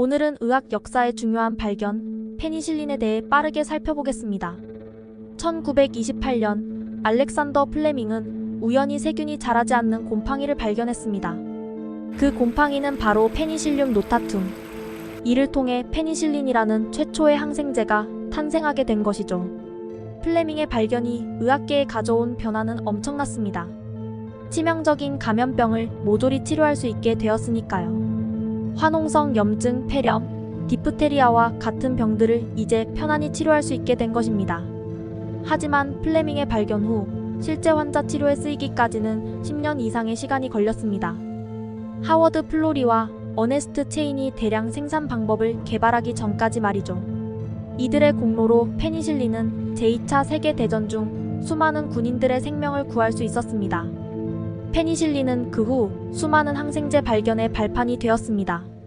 오늘은 의학 역사의 중요한 발견, 페니실린에 대해 빠르게 살펴보겠습니다. 1928년 알렉산더 플레밍은 우연히 세균이 자라지 않는 곰팡이를 발견했습니다. 그 곰팡이는 바로 페니실륨 노타툼. 이를 통해 페니실린이라는 최초의 항생제가 탄생하게 된 것이죠. 플레밍의 발견이 의학계에 가져온 변화는 엄청났습니다. 치명적인 감염병을 모조리 치료할 수 있게 되었으니까요. 화농성 염증, 폐렴, 디프테리아와 같은 병들을 이제 편안히 치료할 수 있게 된 것입니다. 하지만 플레밍의 발견 후 실제 환자 치료에 쓰이기까지는 10년 이상의 시간이 걸렸습니다. 하워드 플로리와 어네스트 체인이 대량 생산 방법을 개발하기 전까지 말이죠. 이들의 공로로 페니실린은 제2차 세계대전 중 수많은 군인들의 생명을 구할 수 있었습니다. 페니실린은 그 후 수많은 항생제 발견의 발판이 되었습니다.